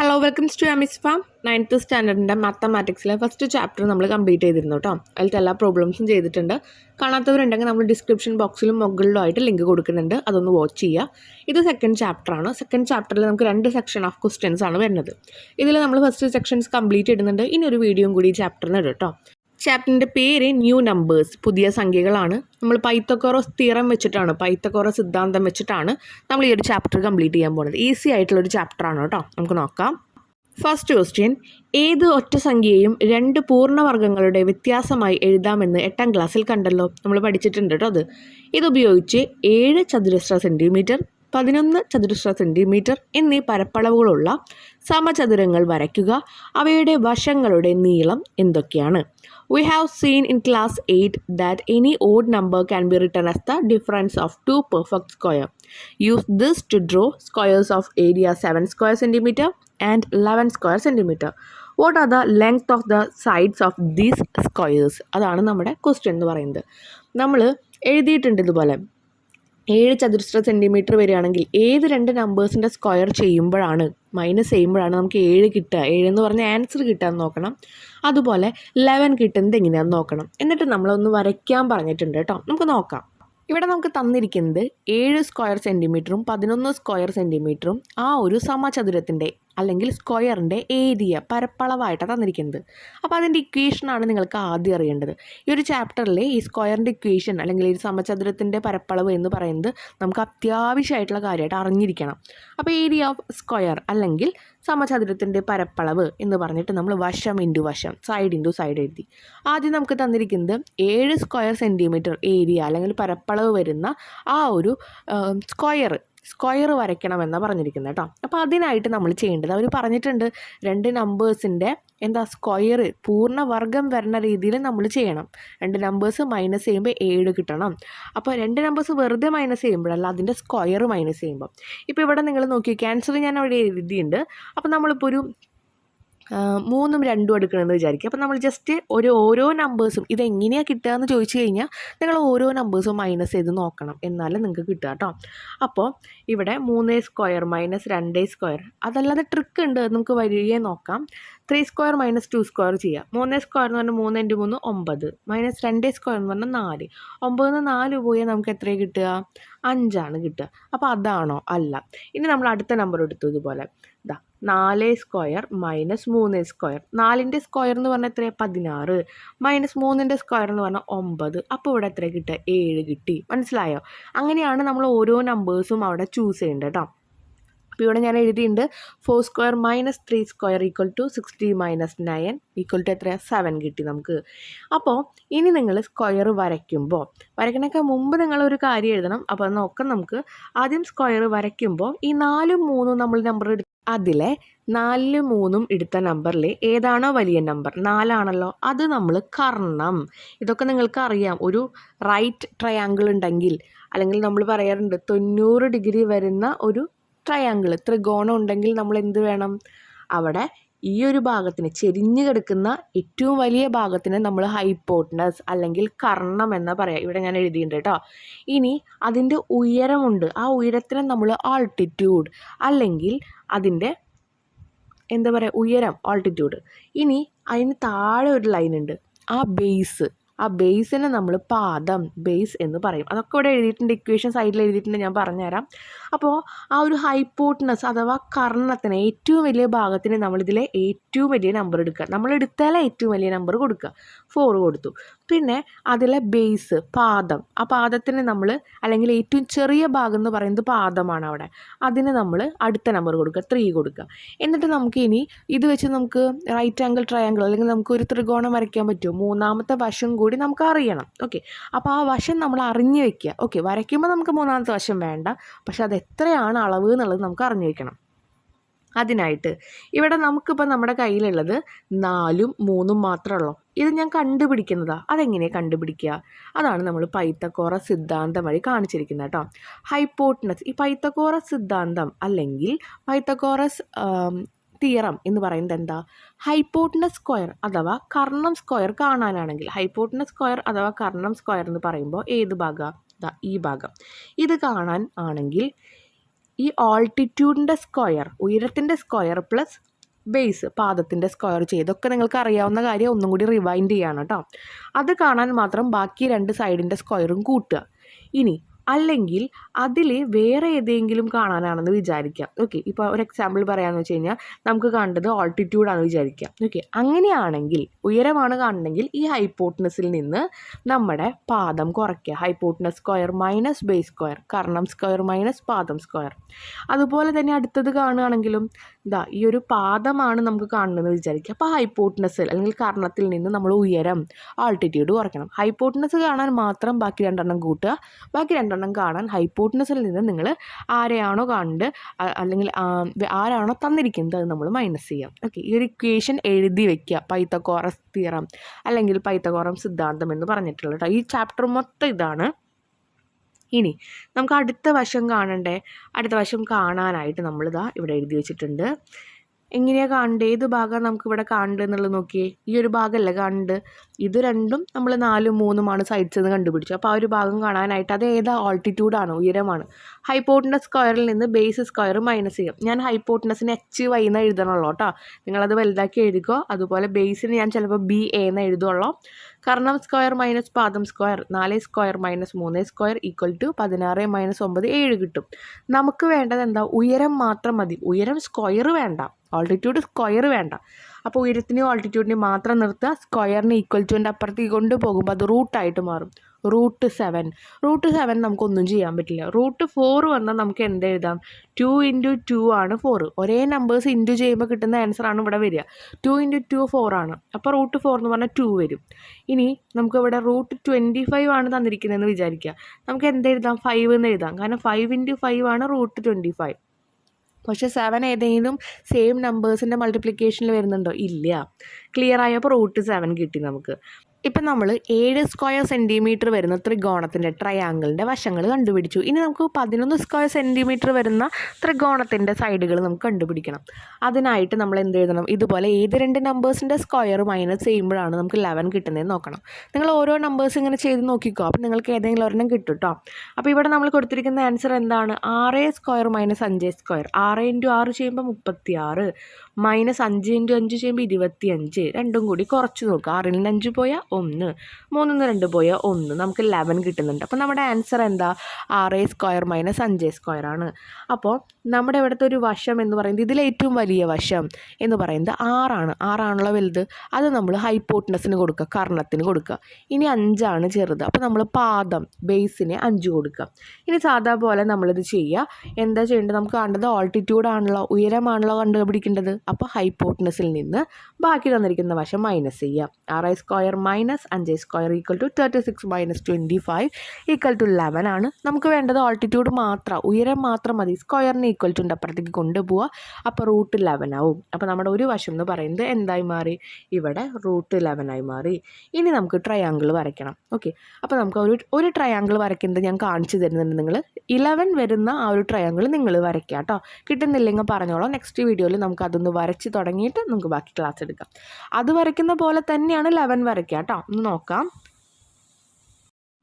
Hello welcome to അമിസ് farm ninth സ്റ്റാൻഡേർഡിന്റെ മാത്തമാറ്റിക്സിലെ first chapter നമ്മൾ കംപ്ലീറ്റ് ചെയ്തിരുന്നു കേട്ടോ അതിലത്തെ എല്ലാ പ്രോബ്ലംസും ചെയ്തിട്ടുണ്ട്. കാണാത്തവരുണ്ടെങ്കിൽ നമ്മൾ ഡിസ്ക്രിപ്ഷൻ ബോക്സിലും മുകളിലും ആയിട്ട് ലിങ്ക് കൊടുക്കുന്നുണ്ട്. അതൊന്ന് വാച്ച് ചെയ്യുക ഇത് സെക്കൻഡ് ചാപ്റ്റർ ആണ്. സെക്കൻഡ് ചാപ്റ്ററിൽ നമുക്ക് രണ്ട് സെക്ഷൻ ഓഫ് ക്വസ്റ്റ്യൻസ് ആണ് വരുന്നത്. ഇതിൽ നമ്മൾ ഫസ്റ്റ് സെക്ഷൻസ് കംപ്ലീറ്റ് ചെയ്യുന്നുണ്ട് ഇനി ഒരു വീഡിയോയും കൂടി ചാപ്റ്ററിന് ഇടും കേട്ടോ ചാപ്റ്ററിന്റെ പേര് ന്യൂ നമ്പേഴ്സ്. പുതിയ സംഖ്യകളാണ്. നമ്മൾ പൈത്തക്കോറോ സ്ഥിരം വെച്ചിട്ടാണ് പൈത്തക്കോറോ സിദ്ധാന്തം വെച്ചിട്ടാണ് നമ്മൾ ഈ ഒരു ചാപ്റ്റർ കംപ്ലീറ്റ് ചെയ്യാൻ പോകുന്നത്. ഈസി ആയിട്ടുള്ളൊരു ചാപ്റ്ററാണ് കേട്ടോ. നമുക്ക് നോക്കാം. ഫസ്റ്റ് ക്വസ്റ്റ്യൻ ഏത് ഒറ്റ സംഖ്യയും രണ്ട് പൂർണവർഗങ്ങളുടെ വ്യത്യാസമായി എഴുതാമെന്ന് എട്ടാം ക്ലാസ്സിൽ കണ്ടല്ലോ. നമ്മൾ പഠിച്ചിട്ടുണ്ട് കേട്ടോ അത്. ഇതുപയോഗിച്ച് ഏഴ് ചതുരശ്ര സെന്റിമീറ്റർ പതിനൊന്ന് ചതുരശ്ര സെന്റിമീറ്റർ എന്നീ പരപ്പളവുകളുള്ള സമചതുരങ്ങൾ വരയ്ക്കുക അവയുടെ വശങ്ങളുടെ നീളം എന്തൊക്കെയാണ് We have seen in class 8 that any odd number can be written as the difference of two perfect square. Use this to draw squares of area 7 square centimeter and 11 square centimeter. What are the length of the sides of these squares? അതാണ് നമ്മുടെ question എന്ന് പറയുന്നത് നമ്മൾ എഴുതിയിട്ടുണ്ട് ഇതുപോലെ ഏഴ് ചതുരശ്ര centimetre വരികയാണെങ്കിൽ ഏത് രണ്ട് നമ്പേഴ്സിന്റെ സ്ക്വയർ ചെയ്യുമ്പോഴാണ്? മൈനസ് ചെയ്യുമ്പോഴാണ് നമുക്ക് ഏഴ് കിട്ടുക. ഏഴ് എന്ന് പറഞ്ഞ ആൻസർ കിട്ടാൻ നോക്കണം. അതുപോലെ ലെവൻ കിട്ടുന്നത് എങ്ങനെയാണെന്ന് നോക്കണം. എന്നിട്ട് നമ്മളൊന്ന് വരയ്ക്കാൻ പറഞ്ഞിട്ടുണ്ട് കേട്ടോ. നമുക്ക് നോക്കാം. ഇവിടെ നമുക്ക് തന്നിരിക്കുന്നത് ഏഴ് സ്ക്വയർ സെന്റിമീറ്ററും പതിനൊന്ന് സ്ക്വയർ സെന്റിമീറ്ററും ആ ഒരു സമചതുരത്തിന്റെ അല്ലെങ്കിൽ സ്ക്വയറിന്റെ ഏരിയ പരപ്പളവായിട്ടാണ് തന്നിരിക്കുന്നത്. അപ്പോൾ അതിന്റെ ഇക്വേഷനാണ് നിങ്ങൾക്ക് ആദ്യം അറിയേണ്ടത്. ഈ ഒരു ചാപ്റ്ററിൽ ഈ സ്ക്വയറിന്റെ ഇക്വേഷൻ അല്ലെങ്കിൽ ഈ സമചതുരത്തിന്റെ പരപ്പളവ് എന്ന് പറയുന്നത് നമുക്ക് അത്യാവശ്യമായിട്ടുള്ള കാര്യമായിട്ട് അറിഞ്ഞിരിക്കണം. അപ്പോൾ ഏരിയ ഓഫ് സ്ക്വയർ അല്ലെങ്കിൽ സമചതുരത്തിന്റെ പരപ്പളവ് എന്ന് പറഞ്ഞിട്ട് നമ്മൾ വശം ഇന്റു വശം സൈഡ് ഇന്റു സൈഡ് എഴുതി. ആദ്യം നമുക്ക് തന്നിരിക്കുന്നത് ഏഴ് സ്ക്വയർ സെന്റിമീറ്റർ ഏരിയ അല്ലെങ്കിൽ പരപ്പളവ് വരുന്ന ആ ഒരു സ്ക്വയർ സ്ക്വയർ വരയ്ക്കണമെന്നാണ് പറഞ്ഞിരിക്കുന്നത് കേട്ടോ അപ്പോൾ അതിനായിട്ട് നമ്മൾ ചെയ്യേണ്ടത് അവർ പറഞ്ഞിട്ടുണ്ട് രണ്ട് നമ്പേഴ്സിന്റെ എന്താ സ്ക്വയർ പൂർണ വർഗം വരുന്ന രീതിയിൽ നമ്മൾ ചെയ്യണം. രണ്ട് നമ്പേഴ്സ് മൈനസ് ചെയ്യുമ്പോൾ ഏഴ് കിട്ടണം. അപ്പോൾ രണ്ട് നമ്പേഴ്സ് വെറുതെ മൈനസ് ചെയ്യുമ്പോഴല്ല അതിന്റെ സ്ക്വയർ മൈനസ് ചെയ്യുമ്പോൾ ഇപ്പോൾ ഇവിടെ നിങ്ങൾ നോക്കി ക്യാൻസർ ഞാൻ അവിടെ എഴുതിയിട്ടുണ്ട്. അപ്പോൾ നമ്മളിപ്പോൾ ഒരു മൂന്നും രണ്ടും എടുക്കണമെന്ന് വിചാരിക്കുക. അപ്പോൾ നമ്മൾ ജസ്റ്റ് ഒരു ഓരോ നമ്പേഴ്സും ഇതെങ്ങനെയാണ് കിട്ടുക എന്ന് ചോദിച്ചു കഴിഞ്ഞാൽ നിങ്ങൾ ഓരോ നമ്പേഴ്സും മൈനസ് ചെയ്ത് നോക്കണം. എന്നാലേ നിങ്ങൾക്ക് കിട്ടുക കേട്ടോ. അപ്പോൾ ഇവിടെ മൂന്നേ സ്ക്വയർ മൈനസ് രണ്ടേ സ്ക്വയർ അതല്ലാതെ ട്രിക്ക് ഉണ്ട്. നമുക്ക് വരികയെ നോക്കാം. Three square minus two square ചെയ്യുക മൂന്നേ സ്ക്വയർ എന്ന് പറഞ്ഞാൽ മൂന്ന് ഇന്റു മൂന്ന് ഒമ്പത്. മൈനസ് രണ്ടേ സ്ക്വയർ എന്ന് പറഞ്ഞാൽ നാല്. ഒമ്പതിൽ നിന്ന് നാല് പോയാൽ നമുക്ക് എത്രയാണ് കിട്ടുക? അഞ്ചാണ് കിട്ടുക. അപ്പോൾ അതാണോ? അല്ല. ഇനി നമ്മൾ അടുത്ത നമ്പർ എടുത്തു ഇതുപോലെ. ഇതാ നാല് സ്ക്വയർ മൈനസ് മൂന്ന് സ്ക്വയർ. നാലിന്റെ സ്ക്വയർ എന്ന് പറഞ്ഞാൽ എത്രയാണ് പതിനാറ്. മൈനസ് മൂന്നിന്റെ സ്ക്വയർ എന്ന് പറഞ്ഞാൽ ഒമ്പത്. അപ്പോൾ ഇവിടെ എത്ര കിട്ടുക? ഏഴ് കിട്ടി. മനസ്സിലായോ? അങ്ങനെയാണ് നമ്മൾ ഓരോ നമ്പേഴ്സും അവിടെ ചൂസ് ചെയ്യേണ്ടത് കേട്ടോ. അപ്പോൾ ഇവിടെ ഞാൻ എഴുതിയിട്ടുണ്ട്. Four square minus three square equal to sixty minus nine equal to എത്ര സെവൻ കിട്ടി നമുക്ക്. അപ്പോൾ ഇനി നിങ്ങൾ സ്ക്വയർ വരയ്ക്കുമ്പോൾ വരയ്ക്കണൊക്കെ മുമ്പ് നിങ്ങളൊരു കാര്യം എഴുതണം. അപ്പോൾ നോക്കാം നമുക്ക്. ആദ്യം സ്ക്വയർ വരയ്ക്കുമ്പോൾ ഈ നാലും മൂന്നും നമ്മൾ നമ്പർ എടുത്ത് അതിലെ നാല് മൂന്നും എടുത്ത നമ്പറിൽ ഏതാണോ വലിയ നമ്പർ നാലാണല്ലോ. അത് നമ്മൾ കർണം. ഇതൊക്കെ നിങ്ങൾക്ക് അറിയാം. ഒരു റൈറ്റ് ട്രയാങ്കിൾ ഉണ്ടെങ്കിൽ അല്ലെങ്കിൽ നമ്മൾ പറയാറുണ്ട് തൊണ്ണൂറ് ഡിഗ്രി വരുന്ന ഒരു ട്രയാങ്കിൾ ത്രികോണം ഉണ്ടെങ്കിൽ നമ്മൾ എന്ത് വേണം? അവിടെ ഈ ഒരു ഭാഗത്തിന് ചെരിഞ്ഞു കിടക്കുന്ന ഏറ്റവും വലിയ ഭാഗത്തിന് നമ്മൾ ഹൈപ്പോട്ടനസ് അല്ലെങ്കിൽ കർണം എന്ന് പറയാം. ഇവിടെ ഞാൻ എഴുതിയിട്ടുണ്ട് കേട്ടോ. ഇനി അതിന്റെ ഉയരമുണ്ട് ആ ഉയരത്തിന് നമ്മൾ ആൾട്ടിറ്റ്യൂഡ് അല്ലെങ്കിൽ അതിന്റെ എന്താ പറയുക ഉയരം ആൾട്ടിറ്റ്യൂഡ് ഇനി അതിന് താഴെ ഒരു ലൈൻ ഉണ്ട്. ആ ബേസ് ആ ബേസിനെ നമ്മൾ പാദം ബേസ് എന്ന് പറയും. അതൊക്കെ ഇവിടെ എഴുതിയിട്ടുണ്ട് ഇക്വേഷൻ സൈഡിൽ എഴുതിയിട്ടുണ്ട് ഞാൻ പറഞ്ഞുതരാം. അപ്പോൾ ആ ഒരു ഹൈപ്പോട്ടിനസ് അഥവാ കർണത്തിന് ഏറ്റവും വലിയ ഭാഗത്തിന് നമ്മളിതിലെ ഏറ്റവും വലിയ നമ്പർ എടുക്കുക. നമ്മൾ എടുത്താലേ ഏറ്റവും വലിയ നമ്പർ കൊടുക്കുക. ഫോർ കൊടുത്തു. പിന്നെ അതിലെ ബേസ് പാദം. ആ പാദത്തിന് നമ്മൾ അല്ലെങ്കിൽ ഏറ്റവും ചെറിയ ഭാഗം എന്ന് പറയുന്നത് പാദമാണ് അവിടെ. അതിന് നമ്മൾ അടുത്ത നമ്പർ കൊടുക്കുക. ത്രീ കൊടുക്കുക. എന്നിട്ട് നമുക്ക് ഇനി ഇത് വെച്ച് നമുക്ക് റൈറ്റ് ആംഗിൾ ട്രയാങ്കിൾ അല്ലെങ്കിൽ നമുക്ക് ഒരു ത്രികോണം വരയ്ക്കാൻ പറ്റുമോ? മൂന്നാമത്തെ വശം കൂടി നമുക്ക് അറിയണം ഓക്കെ അപ്പോൾ ആ വശം നമ്മൾ അറിഞ്ഞു വെക്കുക. ഓക്കെ വരയ്ക്കുമ്പോൾ നമുക്ക് മൂന്നാമത്തെ വശം വേണ്ട. പക്ഷെ അത് എത്രയാണ് അളവ് എന്നുള്ളത് നമുക്ക് അറിഞ്ഞു വെക്കണം. അതിനായിട്ട് ഇവിടെ നമുക്കിപ്പോൾ നമ്മുടെ കയ്യിലുള്ളത് നാലും മൂന്നും മാത്രമേ ഉള്ളൂ ഇത് ഞാൻ കണ്ടുപിടിക്കുന്നതാണ് അതെങ്ങനെയാണ് കണ്ടുപിടിക്കുക? അതാണ് നമ്മൾ പൈത്തക്കോറ സിദ്ധാന്തം വഴി കാണിച്ചിരിക്കുന്നത് കേട്ടോ. ഹൈപ്പോട്ട്നസ് ഈ പൈത്തക്കോറ സിദ്ധാന്തം അല്ലെങ്കിൽ പൈത്തക്കോറസ് തിയറം എന്ന് പറയുന്നത് എന്താ? ഹൈപ്പോട്ടിനസ് സ്ക്വയർ അഥവാ കർണം സ്ക്വയർ കാണാനാണെങ്കിൽ ഹൈപ്പോട്ടിനസ് സ്ക്വയർ അഥവാ കർണം സ്ക്വയർ എന്ന് പറയുമ്പോൾ ഏത് ഭാഗം? ഈ ഭാഗം. ഇത് കാണാൻ ആണെങ്കിൽ ഈ ഓൾട്ടിറ്റ്യൂഡിന്റെ സ്ക്വയർ ഉയരത്തിന്റെ സ്ക്വയർ പ്ലസ് ബേസ് പാദത്തിന്റെ സ്ക്വയർ ചെയ്തൊക്കെ നിങ്ങൾക്ക് അറിയാവുന്ന കാര്യം ഒന്നും കൂടി റിവൈൻഡ് ചെയ്യാണ് കേട്ടോ. അത് കാണാൻ മാത്രം ബാക്കി രണ്ട് സൈഡിന്റെ സ്ക്വയറും കൂട്ടുക. ഇനി അല്ലെങ്കിൽ അതിൽ വേറെ ഏതെങ്കിലും കാണാനാണെന്ന് വിചാരിക്കാം. ഓക്കെ ഇപ്പോൾ ഒരു എക്സാമ്പിൾ പറയാമെന്ന് വെച്ച് കഴിഞ്ഞാൽ നമുക്ക് കണ്ടത് ഓൾട്ടിറ്റ്യൂഡാണെന്ന് വിചാരിക്കാം. ഓക്കെ അങ്ങനെയാണെങ്കിൽ ഉയരമാണ് കാണണമെങ്കിൽ ഈ ഹൈപ്പോട്ടനസിൽ നിന്ന് നമ്മുടെ പാദം കുറയ്ക്കുക. Hypotenuse square minus base square Karnam square minus പാദം സ്ക്വയർ അതുപോലെ തന്നെ അടുത്തത് കാണുകയാണെങ്കിലും ഇതാ ഈ ഒരു പാദമാണ് നമുക്ക് കാണുന്നതെന്ന് വിചാരിക്കുക. അപ്പോൾ ഹൈപ്പോട്ട്നസിൽ അല്ലെങ്കിൽ കർണത്തിൽ നിന്ന് നമ്മൾ ഉയരം ആൾട്ടിറ്റ്യൂഡ് കുറയ്ക്കണം. ഹൈപ്പോട്ട്നസ് കാണാൻ മാത്രം ബാക്കി രണ്ടെണ്ണം കൂട്ടുക. ബാക്കി രണ്ടെണ്ണം കാണാൻ ഹൈപ്പോട്ട്നസിൽ നിന്ന് നിങ്ങൾ ആരെയാണോ കണ്ട് അല്ലെങ്കിൽ ആരാണോ തന്നിരിക്കുന്നത് അത് നമ്മൾ മൈനസ് ചെയ്യാം. ഓക്കെ ഈ ഒരു ഇക്വേഷൻ എഴുതി വെക്കുക. പൈത്തക്കോറസ് തിയറം അല്ലെങ്കിൽ പൈത്തക്കോറം സിദ്ധാന്തം എന്ന് പറഞ്ഞിട്ടുള്ളത് ഈ ചാപ്റ്റർ മൊത്തം ഇതാണ്. ഇനി നമുക്ക് അടുത്ത വശം കാണണ്ടേ? അടുത്ത വശം കാണാനായിട്ട് നമ്മളിതാ ഇവിടെ എഴുതി വെച്ചിട്ടുണ്ട്. എങ്ങനെയാണ് കാണേണ്ടത് ഏത് ഭാഗമാണ് നമുക്കിവിടെ കാണേണ്ടത് എന്നുള്ളത് നോക്കിയേ. ഈ ഒരു ഭാഗമല്ല കാണേണ്ടത് ഇത് രണ്ടും നമ്മൾ നാലും മൂന്നുമാണ് സൈഡ്സ് എന്ന് കണ്ടുപിടിച്ചു. അപ്പോൾ ആ ഒരു ഭാഗം കാണാനായിട്ട് അത് ഏതാ? ആൾട്ടിറ്റ്യൂഡാണ് ഉയരമാണ്. ഹൈപ്പോട്ടിനസ് സ്ക്വയറിൽ നിന്ന് ബേസ് സ്ക്വയർ മൈനസ് ചെയ്യും. ഞാൻ ഹൈപ്പോട്ടിനസിന് എച്ച് വൈ എന്ന് എഴുതണുള്ളൂ കേട്ടോ. നിങ്ങളത് വലുതാക്കി എഴുതിക്കോ അതുപോലെ ബേസിന് ഞാൻ ചിലപ്പോൾ ബി എ എന്ന് എഴുതുള്ളൂ. കർണം സ്ക്വയർ മൈനസ് പാദം സ്ക്വയർ നാല് സ്ക്വയർ മൈനസ് മൂന്ന് സ്ക്വയർ ഈക്വൽ ടു പതിനാറ് മൈനസ് ഒമ്പത് ഏഴ് കിട്ടും. നമുക്ക് വേണ്ടത് എന്താ? ഉയരം മാത്രം മതി. ഉയരം സ്ക്വയർ വേണ്ട. ആൾട്ടിറ്റ്യൂഡ് സ്ക്വയർ വേണ്ട. അപ്പോൾ ഉയരത്തിനെയും ആൾട്ടിറ്റ്യൂഡിനെയും മാത്രം നിർത്തുക. സ്ക്വയറിന് ഈക്വൽ ടുവിന്റെ അപ്പുറത്തേക്ക് കൊണ്ടുപോകുമ്പോൾ അത് റൂട്ടായിട്ട് മാറും. റൂട്ട് സെവൻ റൂട്ട് സെവൻ നമുക്കൊന്നും ചെയ്യാൻ പറ്റില്ല. റൂട്ട് ഫോർ വന്നാൽ നമുക്ക് എന്ത് എഴുതാം? ടു ഇന്റു ടു ആണ് ഫോർ ഒരേ നമ്പേഴ്സ് ഇന്റു ചെയ്യുമ്പോൾ കിട്ടുന്ന ആൻസർ ആണ് ഇവിടെ വരിക. ടു ഇന്റു ടു ഫോർ ആണ്. അപ്പോൾ റൂട്ട് ഫോർ എന്ന് പറഞ്ഞാൽ ടു വരും. ഇനി നമുക്ക് ഇവിടെ റൂട്ട് ട്വന്റി ഫൈവ് ആണ് തന്നിരിക്കുന്നതെന്ന് വിചാരിക്കുക. നമുക്ക് എന്ത് എഴുതാം? ഫൈവ് എന്ന് എഴുതാം. കാരണം ഫൈവ് ഇന്റു ഫൈവ് ആണ് റൂട്ട് ട്വന്റി ഫൈവ് പക്ഷേ സെവൻ ഏതെങ്കിലും സെയിം നമ്പേഴ്സിന്റെ മൾട്ടിപ്ലിക്കേഷനിൽ വരുന്നുണ്ടോ? ഇല്ല. ക്ലിയർ ആയപ്പോൾ റൂട്ട് സെവൻ കിട്ടി നമുക്ക്. ഇപ്പം നമ്മൾ ഏഴ് സ്ക്വയർ സെന്റിമീറ്റർ വരുന്ന ത്രികോണത്തിന്റെ ട്രയാങ്കിളിന്റെ വശങ്ങൾ കണ്ടുപിടിച്ചു. ഇനി നമുക്ക് പതിനൊന്ന് സ്ക്വയർ സെന്റിമീറ്റർ വരുന്ന ത്രികോണത്തിന്റെ സൈഡുകൾ നമുക്ക് കണ്ടുപിടിക്കണം. അതിനായിട്ട് നമ്മൾ എന്ത് എഴുതണം? ഇതുപോലെ ഏത് രണ്ട് നമ്പേഴ്സിന്റെ സ്ക്വയർ മൈനസ് ചെയ്യുമ്പോഴാണ് നമുക്ക് ലെവൻ കിട്ടുന്നതെന്ന് നോക്കണം. നിങ്ങൾ ഓരോ നമ്പേഴ്സ് ഇങ്ങനെ ചെയ്ത് നോക്കിക്കോ. അപ്പോൾ നിങ്ങൾക്ക് ഏതെങ്കിലും ഒരെണ്ണം കിട്ടും കേട്ടോ അപ്പോൾ ഇവിടെ നമ്മൾ കൊടുത്തിരിക്കുന്ന ആൻസർ എന്താണ്? ആറ് സ്ക്വയർ മൈനസ് അഞ്ച് സ്ക്വയർ. ആറ് ഇന്റു ആറ് ചെയ്യുമ്പോൾ മുപ്പത്തി ആറ് മൈനസ് അഞ്ച് ഇന്റു അഞ്ച് ചെയ്യുമ്പോൾ ഇരുപത്തി അഞ്ച്. രണ്ടും കൂടി കുറച്ച് നോക്കുക ആറിൽ നിന്ന് അഞ്ച് പോയാൽ ഒന്ന്. മൂന്നിൽ നിന്ന് രണ്ട് പോയാൽ ഒന്ന്. നമുക്ക് ലെവൻ കിട്ടുന്നുണ്ട്. അപ്പോൾ നമ്മുടെ ആൻസർ എന്താ? ആറ് സ്ക്വയർ മൈനസ് അഞ്ച് സ്ക്വയർ ആണ്. അപ്പോൾ നമ്മുടെ ഇവിടുത്തെ ഒരു വശം എന്ന് പറയുന്നത് ഇതിലെ ഏറ്റവും വലിയ വശം എന്ന് പറയുന്നത് ആറാണ്. ആറാണുള്ള വലുത്. അത് നമ്മൾ ഹൈപ്പോട്ടിനസിന് കൊടുക്കുക കർണത്തിന് കൊടുക്കുക. ഇനി അഞ്ചാണ് ചെറുത്. അപ്പോൾ നമ്മൾ പാദം ബേസിന് അഞ്ച് കൊടുക്കുക. ഇനി സാധാ പോലെ നമ്മളിത് ചെയ്യുക. എന്താ ചെയ്യേണ്ടത്? നമുക്ക് കാണേണ്ടത് ഓൾട്ടിറ്റ്യൂഡാണല്ലോ ഉയരമാണല്ലോ കണ്ടുപിടിക്കേണ്ടത്. അപ്പോൾ ഹൈപ്പോട്ടിനസിൽ നിന്ന് ബാക്കി തന്നിരിക്കുന്ന വശം മൈനസ് ചെയ്യുക. ആറ് സ്ക്വയർ മൈനസ് അഞ്ച് square equal to thirty six minus twenty five equal to eleven ആണ് നമുക്ക് വേണ്ടത് ഓൾട്ടിറ്റ്യൂഡ് മാത്രം. ഉയരം മാത്രം മതി. സ്ക്വയറിന് ഈക്വൽ ടു ഉണ്ട് അപ്പുറത്തേക്ക് കൊണ്ടുപോവുക അപ്പോൾ റൂട്ട് ലെവൻ ആവും. അപ്പോൾ നമ്മുടെ ഒരു വശം എന്ന് പറയുന്നത് എന്തായി മാറി? ഇവിടെ റൂട്ട് ആയി മാറി. ഇനി നമുക്ക് ട്രയാങ്കിൾ വരയ്ക്കണം. ഓക്കെ അപ്പോൾ നമുക്ക് ഒരു ഒരു ട്രയാങ്കിൾ വരയ്ക്കുന്നത് ഞാൻ കാണിച്ചു തരുന്നുണ്ട് നിങ്ങൾ. ഇലവൻ വരുന്ന ആ ഒരു ട്രയാങ്കിൾ നിങ്ങൾ വരയ്ക്കുക കേട്ടോ. കിട്ടുന്നില്ലെങ്കിൽ പറഞ്ഞോളാം. നെക്സ്റ്റ് വീഡിയോയിൽ നമുക്ക് അതൊന്ന് വരച്ച് തുടങ്ങിയിട്ട് നമുക്ക് ബാക്കി ക്ലാസ് എടുക്കാം. അത് വരയ്ക്കുന്ന പോലെ തന്നെയാണ് ലെവൻ വരയ്ക്കുക കേട്ടോ. ഒന്ന് നോക്കാം.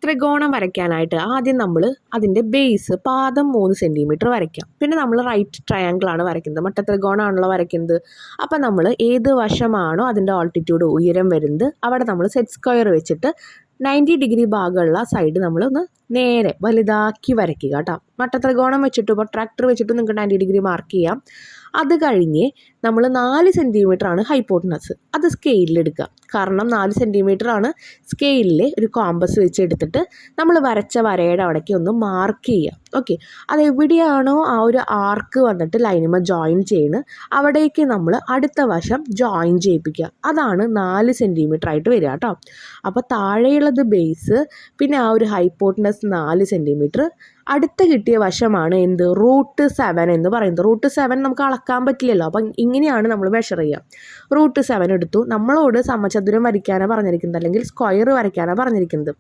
ത്രികോണം വരയ്ക്കാനായിട്ട് ആദ്യം നമ്മൾ അതിന്റെ ബേസ് പാദം മൂന്ന് സെന്റിമീറ്റർ വരയ്ക്കാം. പിന്നെ നമ്മൾ റൈറ്റ് ട്രയാങ്കിൾ ആണ് വരയ്ക്കുന്നത്. മട്ട ത്രികോണമാണല്ലോ വരയ്ക്കുന്നത്. അപ്പം നമ്മൾ ഏത് വശമാണോ അതിന്റെ ആൾട്ടിറ്റ്യൂഡ് ഉയരം വരുന്നത് അവിടെ നമ്മൾ സെറ്റ് സ്ക്വയർ വെച്ചിട്ട് നയന്റി ഡിഗ്രി ഭാഗമുള്ള സൈഡ് നമ്മളൊന്ന് നേരെ വലുതാക്കി വരയ്ക്കുക കേട്ടോ. മട്ട ത്രികോണം വെച്ചിട്ട് ഇപ്പോൾ ട്രാക്ടർ വെച്ചിട്ട് നിങ്ങൾക്ക് നയന്റി ഡിഗ്രി മാർക്ക് ചെയ്യാം. അത് കഴിഞ്ഞ് നമ്മൾ നാല് ആണ് ഹൈപ്പോട്ടനസ് അത് സ്കെയിലിൽ എടുക്കുക കാരണം നാല് ആണ് സ്കെയിലിൽ ഒരു കോമ്പസ് വെച്ച് എടുത്തിട്ട് നമ്മൾ വരച്ച വരയുടെ അവിടേക്ക് ഒന്ന് മാർക്ക് ചെയ്യുക ഓക്കെ അതെവിടെയാണോ ആ ഒരു ആർക്ക് വന്നിട്ട് ലൈനിമ ജോയിൻ ചെയ്യുന്നത് അവിടേക്ക് നമ്മൾ അടുത്ത വശം ജോയിൻ ചെയ്യിപ്പിക്കുക അതാണ് നാല് സെന്റിമീറ്റർ ആയിട്ട് വരിക കേട്ടോ അപ്പോൾ താഴെയുള്ളത് ബേസ് പിന്നെ ആ ഒരു ഹൈപ്പോട്ടനസ് നാല് സെന്റിമീറ്റർ അടുത്ത കിട്ടിയ വശമാണ് എന്ത്? റൂട്ട് സെവൻ എന്ന് പറയുന്നത്. റൂട്ട് സെവൻ നമുക്ക് അളക്കാൻ പറ്റില്ലല്ലോ. അപ്പം ഇങ്ങനെയാണ് നമ്മൾ മെഷർ ചെയ്യുക. റൂട്ട് സെവൻ എടുത്തു. നമ്മളോട് സമചതുരം വരയ്ക്കാനാണ് പറഞ്ഞിരിക്കുന്നത്. അല്ലെങ്കിൽ സ്ക്വയർ വരയ്ക്കാനാണ് പറഞ്ഞിരിക്കുന്നത്.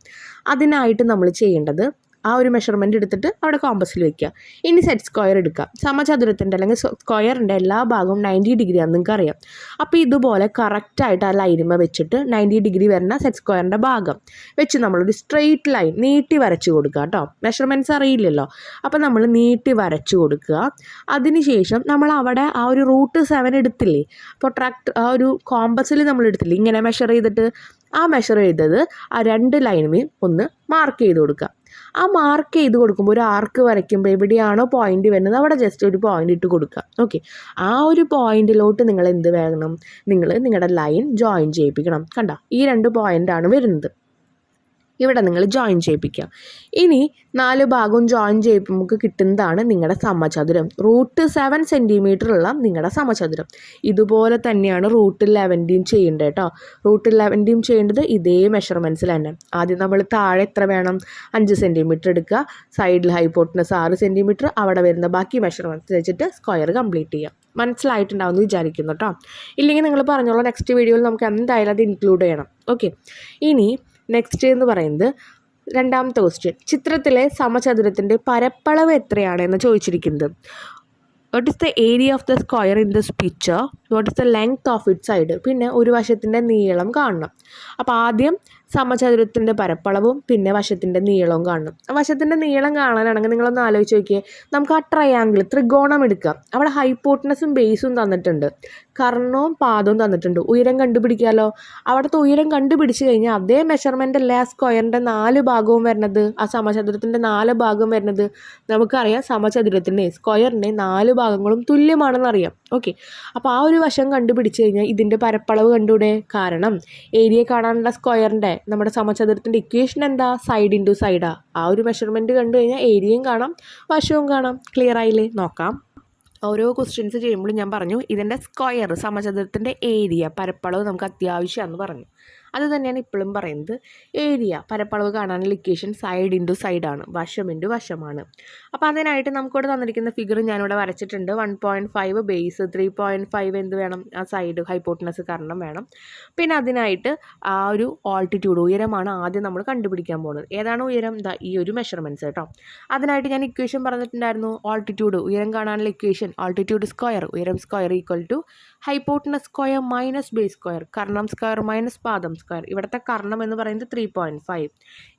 അതിനായിട്ട് നമ്മൾ ചെയ്യേണ്ടത് ആ ഒരു മെഷർമെന്റ് എടുത്തിട്ട് അവിടെ കോമ്പസിൽ വെക്കുക. ഇനി സെറ്റ് സ്ക്വയർ എടുക്കുക. സമചതുരത്തിന്റെ അല്ലെങ്കിൽ സ്ക്വയറിന്റെ എല്ലാ ഭാഗവും നയന്റി ഡിഗ്രി ആണെന്ന് നിങ്ങൾക്ക് അറിയാം അപ്പോൾ ഇതുപോലെ കറക്റ്റായിട്ട് ആ ലൈനിമ വെച്ചിട്ട് നയന്റി ഡിഗ്രി വരുന്ന സെറ്റ് സ്ക്വയറിന്റെ ഭാഗം വെച്ച് നമ്മളൊരു സ്ട്രെയിറ്റ് ലൈൻ നീട്ടി വരച്ച് കൊടുക്കുക കേട്ടോ. മെഷർമെന്റ്സ് അറിയില്ലല്ലോ. അപ്പോൾ നമ്മൾ നീട്ടി വരച്ച് കൊടുക്കുക. അതിനുശേഷം നമ്മൾ അവിടെ ആ ഒരു റൂട്ട് സെവൻ എടുത്തില്ലേ? അപ്പോൾ ട്രാക്ട് ആ ഒരു കോമ്പസിൽ നമ്മൾ എടുത്തില്ലേ? ഇങ്ങനെ മെഷർ ചെയ്തിട്ട് ആ മെഷർ ചെയ്തത് ആ രണ്ട് ലൈനുമേയും ഒന്ന് മാർക്ക് ചെയ്ത് കൊടുക്കുക. ആ മാർക്ക് ചെയ്ത് കൊടുക്കുമ്പോൾ ഒരു ആർക്ക് വരയ്ക്കുമ്പോൾ എവിടെയാണോ പോയിന്റ് വരുന്നത് അവിടെ ജസ്റ്റ് ഒരു പോയിന്റ് ഇട്ട് കൊടുക്കുക. ഓക്കെ ആ ഒരു പോയിന്റിലോട്ട് നിങ്ങൾ എന്ത് വേണം? നിങ്ങൾ നിങ്ങളുടെ ലൈൻ ജോയിൻ ചെയ്യിപ്പിക്കണം. കണ്ട? ഈ രണ്ട് പോയിന്റാണ് വരുന്നത്. ഇവിടെ നിങ്ങൾ ജോയിൻ ചെയ്യിപ്പിക്കുക. ഇനി നാല് ഭാഗവും ജോയിൻ ചെയ്യുമ്പോൾ നമുക്ക് കിട്ടുന്നതാണ് നിങ്ങളുടെ സമചതുരം. റൂട്ട് സെവൻ ഉള്ള നിങ്ങളുടെ സമചതുരം. ഇതുപോലെ തന്നെയാണ് റൂട്ട് ലെവന്റീം ചെയ്യേണ്ടത് കേട്ടോ റൂട്ട് ലെവന്റീം ചെയ്യേണ്ടത് ഇതേ മെഷർമെന്റ്സിൽ തന്നെ. ആദ്യം നമ്മൾ താഴെ എത്ര വേണം? അഞ്ച് സെന്റിമീറ്റർ എടുക്കുക. സൈഡിൽ ഹൈപ്പോട്ടിനസ് ആറ് സെന്റിമീറ്റർ അവിടെ വരുന്ന ബാക്കി മെഷർമെന്റ്സ് വെച്ചിട്ട് സ്ക്വയർ കംപ്ലീറ്റ് ചെയ്യാം. മനസ്സിലായിട്ടുണ്ടാവും എന്ന് വിചാരിക്കുന്നു കേട്ടോ ഇല്ലെങ്കിൽ നിങ്ങൾ പറഞ്ഞോളൂ നെക്സ്റ്റ് വീഡിയോയിൽ നമുക്ക് എന്തായാലും അത് ഇൻക്ലൂഡ് ചെയ്യണം. ഓക്കെ ഇനി നെക്സ്റ്റ് എന്ന് പറയുന്നത് രണ്ടാമത്തെ ക്വസ്റ്റ്യൻ ചിത്രത്തിലെ സമചതുരത്തിന്റെ പരപ്പളവ് എത്രയാണ് എന്ന് ചോദിച്ചിരിക്കുന്നത്. What is the area of the square in this picture what is the length of it side പിന്നെ ഒരു വശത്തിന്റെ നീളം കാണണം. അപ്പോൾ ആദ്യം സമചതുരത്തിന്റെ പരപ്പളവും പിന്നെ വശത്തിന്റെ നീളവും കാണണം. വശത്തിന്റെ നീളം കാണാനാണെങ്കിൽ നിങ്ങളൊന്ന് ആലോചിച്ച് നോക്കിയേ. നമുക്ക് ആ ട്രയാങ്കിൾ ത്രികോണം എടുക്കാം. അവിടെ ഹൈപ്പോട്ടനസും ബേസും തന്നിട്ടുണ്ട്. കർണവും പാദവും തന്നിട്ടുണ്ട്. ഉയരം കണ്ടുപിടിക്കാമല്ലോ അവിടുത്തെ ഉയരം കണ്ടുപിടിച്ച് കഴിഞ്ഞാൽ അതേ മെഷർമെന്റ് അല്ലേ ആ സ്ക്വയറിന്റെ നാല് ഭാഗവും വരുന്നത്? ആ സമചതുരത്തിന്റെ നാല് ഭാഗവും വരുന്നത്? നമുക്കറിയാം സമചതുരത്തിന്റെ സ്ക്വയറിന്റെ നാല് ഭാഗങ്ങളും തുല്യമാണെന്ന് അറിയാം ഓക്കെ അപ്പോൾ ആ ഒരു വശം കണ്ടുപിടിച്ച് കഴിഞ്ഞാൽ ഇതിന്റെ പരപ്പളവ് കണ്ടൂടെ? കാരണം ഏരിയ കാണാനുള്ള സ്ക്വയറിന്റെ നമ്മുടെ സമചതുരത്തിന്റെ ഇക്വേഷൻ എന്താ? സൈഡ് ഇന്റു സൈഡാണ് ആ. ഒരു മെഷർമെന്റ് കണ്ടു കഴിഞ്ഞാൽ ഏരിയയും കാണാം വശവും കാണാം. ക്ലിയർ ആയില്ലേ? നോക്കാം. ഓരോ ക്വസ്റ്റ്യൻസ് ചെയ്യുമ്പോഴും ഞാൻ പറഞ്ഞു ഇതിന്റെ സ്ക്വയർ സമചതുരത്തിന്റെ ഏരിയ പരപ്പളവ് നമുക്ക് അത്യാവശ്യമാണെന്ന് പറഞ്ഞു. അത് തന്നെയാണ് ഇപ്പോഴും പറയുന്നത്. ഏരിയ പരപ്പളവ് കാണാൻ ലൊക്കേഷൻ സൈഡ് ഇന്റു സൈഡാണ് വശം ഇന്റു വശമാണ്. അപ്പോൾ അതിനായിട്ട് നമുക്കിവിടെ തന്നിരിക്കുന്ന ഫിഗർ ഞാനിവിടെ വരച്ചിട്ടുണ്ട്. One point five base three point five എന്ത് വേണം? ആ സൈഡ് ഹൈപ്പോട്ടിനസ് കാരണം വേണം. പിന്നെ അതിനായിട്ട് ആ ഒരു ഓൾട്ടിറ്റ്യൂഡ് ഉയരമാണ് ആദ്യം നമ്മൾ കണ്ടുപിടിക്കാൻ പോകുന്നത്. ഏതാണ് ഉയരം? ദാ ഈ ഒരു മെഷർമെന്റ്സ് കേട്ടോ. അതിനായിട്ട് ഞാൻ ഇക്വേഷൻ പറഞ്ഞിട്ടുണ്ടായിരുന്നു. ഓൾട്ടിറ്റ്യൂഡ് ഉയരം കാണാനുള്ള ഇക്വേഷൻ ഓൾട്ടിറ്റ്യൂഡ് സ്ക്വയർ ഉയരം square equal to hypotenuse square minus base square Karnam square minus പാദം സ്ക്വയർ. ഇവിടുത്തെ കർണം എന്ന് പറയുന്നത് ത്രീ പോയിന്റ് ഫൈവ്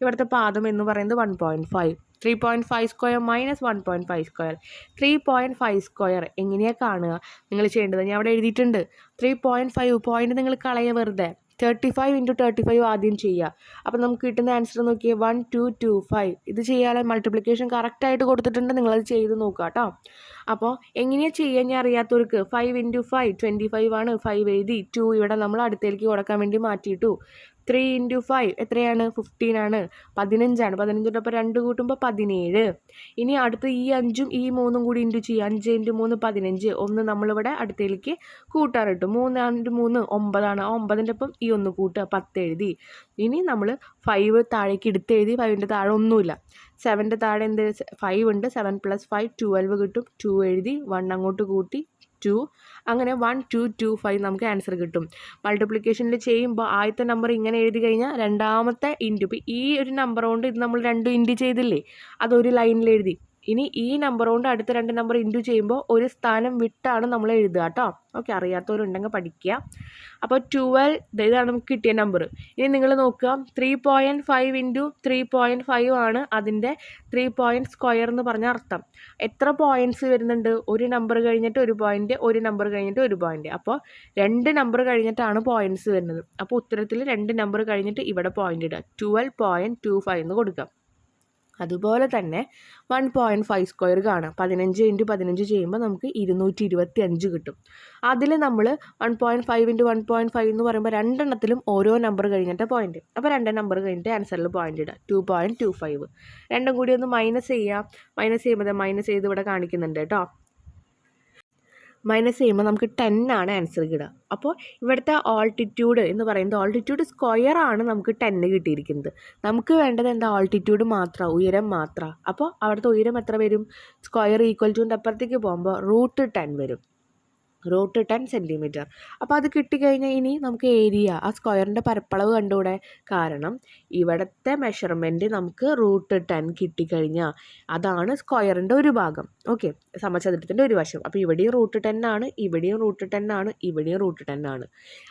ഇവിടുത്തെ പാദം എന്ന് പറയുന്നത് one point five three point five square minus one point five square three point five square എങ്ങനെയാണ് കാണുക? നിങ്ങൾ ചെയ്യേണ്ടത് ഞാൻ അവിടെ എഴുതിയിട്ടുണ്ട്. ത്രീ പോയിന്റ് ഫൈവ് പോയിന്റ് നിങ്ങൾ കളയുക വെറുതെ. Thirty five into thirty five ആദ്യം ചെയ്യുക. അപ്പോൾ നമുക്ക് കിട്ടുന്ന ആൻസർ നോക്കിയാൽ വൺ ടു ടു ഫൈവ് ഇത് ചെയ്യാതെ മൾട്ടിപ്ലിക്കേഷൻ കറക്റ്റായിട്ട് കൊടുത്തിട്ടുണ്ട്. നിങ്ങളത് ചെയ്ത് നോക്കുക കേട്ടോ അപ്പോൾ എങ്ങനെയാണ് ചെയ്യാൻ ഞാൻ അറിയാത്തവർക്ക് five into five twenty five ആണ്. ഫൈവ് എഴുതി ടു ഇവിടെ നമ്മൾ അടുത്തേക്ക് കൊടുക്കാൻ വേണ്ടി മാറ്റിയിട്ടു. ത്രീ ഇന്റു ഫൈവ് എത്രയാണ്? ഫിഫ്റ്റീൻ ആണ്. പതിനഞ്ചാണ്. പതിനഞ്ചോടൊപ്പം രണ്ട് കൂട്ടുമ്പോൾ പതിനേഴ്. ഇനി അടുത്ത് ഈ അഞ്ചും ഈ മൂന്നും കൂടി ഇന്റു ചെയ്യുക അഞ്ച് ഇന്റു മൂന്ന് പതിനഞ്ച്. ഒന്ന് നമ്മളിവിടെ അടുത്തേക്ക് കൂട്ടാറിട്ടു മൂന്ന് ഇന്റു മൂന്ന് ഒമ്പതാണ്. ആ ഒമ്പതിന്റെ ഒപ്പം ഈ ഒന്ന് കൂട്ടുക. പത്ത് എഴുതി. ഇനി നമ്മൾ ഫൈവ് താഴേക്ക് എടുത്ത് എഴുതി ഫൈവിന്റെ താഴെ ഒന്നുമില്ല. സെവന്റെ താഴെ എന്ത്? ഫൈവ് ഉണ്ട്. സെവൻ പ്ലസ് ഫൈവ് ട്വൽവ് കിട്ടും. ടു എഴുതി വൺ അങ്ങോട്ട് കൂട്ടി ടു അങ്ങനെ വൺ ടു ടു ഫൈവ് നമുക്ക് ആൻസർ കിട്ടും. മൾട്ടിപ്ലിക്കേഷനിൽ ചെയ്യുമ്പോൾ ആദ്യത്തെ നമ്പർ ഇങ്ങനെ എഴുതി കഴിഞ്ഞാൽ രണ്ടാമത്തെ ഇന്റു ഈ ഒരു നമ്പർ കൊണ്ട് ഇത് നമ്മൾ രണ്ടും ഇന്റു ചെയ്തില്ലേ? അതൊരു ലൈനിൽ എഴുതി. ഇനി ഈ നമ്പർ കൊണ്ട് അടുത്ത രണ്ട് നമ്പർ ഇന്റു ചെയ്യുമ്പോൾ ഒരു സ്ഥാനം വിട്ടാണ് നമ്മൾ എഴുതുക കേട്ടോ. ഓക്കെ അറിയാത്തവരുണ്ടെങ്കിൽ പഠിക്കുക. അപ്പോൾ ട്വൽവ് ഇതാണ് നമുക്ക് കിട്ടിയ നമ്പർ ഇനി നിങ്ങൾ നോക്കുക. Three point five into three point five ആണ് അതിന്റെ ത്രീ പോയിന്റ് സ്ക്വയർ എന്ന് പറഞ്ഞ അർത്ഥം. എത്ര പോയിന്റ്സ് വരുന്നുണ്ട്? ഒരു നമ്പർ കഴിഞ്ഞിട്ട് ഒരു പോയിന്റ് ഒരു നമ്പർ കഴിഞ്ഞിട്ട് ഒരു പോയിന്റ് അപ്പോൾ രണ്ട് നമ്പർ കഴിഞ്ഞിട്ടാണ് പോയിന്റ്സ് വരുന്നത്. അപ്പോൾ ഉത്തരത്തിൽ രണ്ട് നമ്പർ കഴിഞ്ഞിട്ട് ഇവിടെ പോയിന്റ് ഇടുക. ട്വൽവ് പോയിന്റ് ടു ഫൈവ് എന്ന് കൊടുക്കുക. അതുപോലെ തന്നെ വൺ പോയിന്റ് ഫൈവ് സ്ക്വയർ കാണാം. പതിനഞ്ച് ഇന്റു പതിനഞ്ച് ചെയ്യുമ്പോൾ നമുക്ക് ഇരുന്നൂറ്റി ഇരുപത്തി അഞ്ച് കിട്ടും. അതിൽ നമ്മൾ one point five into one point five എന്ന് പറയുമ്പോൾ രണ്ടെണ്ണത്തിലും ഓരോ നമ്പർ കഴിഞ്ഞിട്ട് പോയിന്റ് അപ്പോൾ രണ്ട് നമ്പർ കഴിഞ്ഞിട്ട് ആൻസറിൽ പോയിന്റ് ഇടുക. ടു പോയിന്റ് ടു ഫൈവ് രണ്ടും കൂടി ഒന്ന് മൈനസ് ചെയ്യുക മൈനസ് ചെയ്യുമ്പോൾ മൈനസ് ചെയ്ത് ഇവിടെ കാണിക്കുന്നുണ്ട് കേട്ടോ. മൈനസ് ചെയ്യുമ്പോൾ നമുക്ക് ടെൻ ആണ് ആൻസർ കിട്ടുക. അപ്പോൾ ഇവിടുത്തെ ഓൾട്ടിറ്റ്യൂഡ് എന്ന് പറയുന്നത് ഓൾട്ടിറ്റ്യൂഡ് സ്ക്വയർ ആണ് നമുക്ക് ടെന്ന് കിട്ടിയിരിക്കുന്നത്. നമുക്ക് വേണ്ടത് എന്താ? ഓൾട്ടിറ്റ്യൂഡ് മാത്രം ഉയരം മാത്രം. അപ്പോൾ അവിടുത്തെ ഉയരം എത്ര വരും? സ്ക്വയർ ഈക്വൽ ടു അപ്പുറത്തേക്ക് പോകുമ്പോൾ റൂട്ട് ടെൻ വരും. Root ten centimetre. അപ്പോൾ അത് കിട്ടിക്കഴിഞ്ഞാൽ ഇനി നമുക്ക് ഏരിയ ആ സ്ക്വയറിന്റെ പരപ്പളവ് കണ്ടുകൂടെ? കാരണം ഇവിടുത്തെ മെഷർമെന്റ് നമുക്ക് റൂട്ട് ടെൻ കിട്ടിക്കഴിഞ്ഞാൽ അതാണ് സ്ക്വയറിന്റെ ഒരു ഭാഗം. ഓക്കെ? സമചതുരത്തിന്റെ ഒരു വശം. അപ്പോൾ ഇവിടെയും റൂട്ട് ടെൻ ആണ് ഇവിടെയും റൂട്ട് ടെൻ ആണ് ഇവിടെയും റൂട്ട് ടെൻ ആണ്.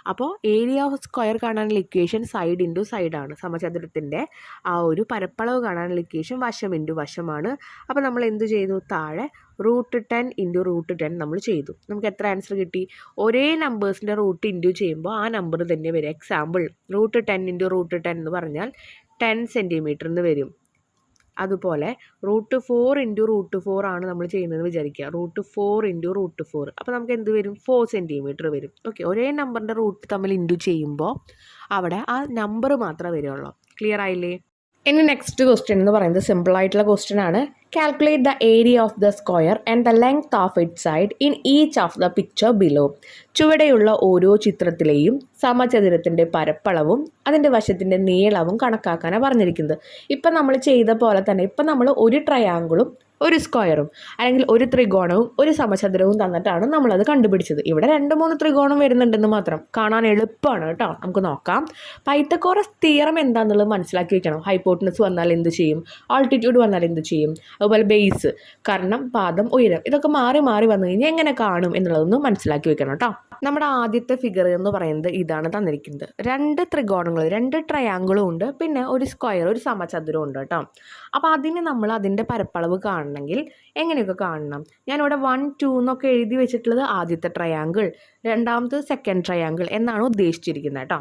അപ്പോൾ ഏരിയ ഓഫ് സ്ക്വയർ കാണാനുള്ള ഇക്വേഷൻ സൈഡ് ഇന്റു സൈഡാണ് സമചതുരത്തിന്റെ ആ ഒരു പരപ്പളവ് കാണാനുള്ള ഇക്വേഷൻ വശം ഇന്റു വശമാണ്. അപ്പോൾ നമ്മൾ എന്ത് ചെയ്തു? താഴെ root ten into root ten നമ്മൾ ചെയ്തു. നമുക്ക് എത്ര ആൻസർ കിട്ടി? ഒരേ നമ്പേഴ്സിന്റെ റൂട്ട് ഇന്റു ചെയ്യുമ്പോൾ ആ നമ്പർ തന്നെ വരും. Example root ten into root ten എന്ന് പറഞ്ഞാൽ ടെൻ സെന്റിമീറ്റർ എന്ന് വരും. അതുപോലെ root four into root four ആണ് നമ്മൾ ചെയ്യുന്നതെന്ന് വിചാരിക്കുക. Root four into root four അപ്പോൾ നമുക്ക് എന്ത് വരും? ഫോർ സെന്റിമീറ്റർ വരും. ഓക്കെ ഒരേ നമ്പറിന്റെ റൂട്ട് തമ്മിൽ ഇന്റു ചെയ്യുമ്പോൾ അവിടെ ആ നമ്പർ മാത്രമേ വരുള്ളൂ. ക്ലിയർ ആയില്ലേ? ഇനി നെക്സ്റ്റ് ക്വസ്റ്റ്യൻ എന്ന് പറയുന്നത് സിമ്പിൾ ആയിട്ടുള്ള ക്വസ്റ്റ്യൻ ആണ്. Calculate the area of the square and the length of it side in each of the picture below ചുവടെയുള്ള ഓരോ ചിത്രത്തിലെയും സമചതുരത്തിന്റെ പരപ്പളവും അതിന്റെ വശത്തിന്റെ നീളവും കണക്കാക്കാനാണ് പറഞ്ഞിരിക്കുന്നത്. ഇപ്പം നമ്മൾ ചെയ്ത പോലെ തന്നെ ഇപ്പം നമ്മൾ ഒരു ട്രയാങ്കിളും ഒരു സ്ക്വയറും അല്ലെങ്കിൽ ഒരു ത്രികോണവും ഒരു സമചതുരവും തന്നിട്ടാണ് നമ്മളത് കണ്ടുപിടിച്ചത്. ഇവിടെ രണ്ട് മൂന്ന് ത്രികോണം വരുന്നുണ്ടെന്ന് മാത്രം കാണാൻ എളുപ്പമാണ് കേട്ടോ. നമുക്ക് നോക്കാം. പൈത്തക്കോറസ് തിയറം എന്താണെന്നുള്ളത് മനസ്സിലാക്കി വെക്കണം. ഹൈപ്പോട്ടിനസ് വന്നാൽ എന്ത് ചെയ്യും? ആൾട്ടിറ്റ്യൂഡ് വന്നാൽ എന്ത് ചെയ്യും? അതുപോലെ ബേസ് കർണം പാദം ഉയരം ഇതൊക്കെ മാറി മാറി വന്നു കഴിഞ്ഞാൽ എങ്ങനെ കാണും എന്നുള്ളതൊന്നും മനസ്സിലാക്കി വെക്കണം കേട്ടോ. നമ്മുടെ ആദ്യത്തെ ഫിഗർ എന്ന് പറയുന്നത് ഇതാണ് തന്നിരിക്കുന്നത്. രണ്ട് ത്രികോണങ്ങൾ രണ്ട് ട്രയാങ്കിളും ഉണ്ട്. പിന്നെ ഒരു സ്ക്വയർ ഒരു സമചതുരം ഉണ്ട് കേട്ടോ. അപ്പോൾ അതിന് നമ്മൾ അതിന്റെ പരപ്പളവ് കാണണമെങ്കിൽ എങ്ങനെയൊക്കെ കാണണം? ഞാനിവിടെ വൺ ടു എന്നൊക്കെ എഴുതി വെച്ചിട്ടുള്ളത് ആദ്യത്തെ ട്രയാങ്കിൾ രണ്ടാമത് സെക്കൻഡ് ട്രയാങ്കിൾ എന്നാണ് ഉദ്ദേശിച്ചിരിക്കുന്നത് കേട്ടോ.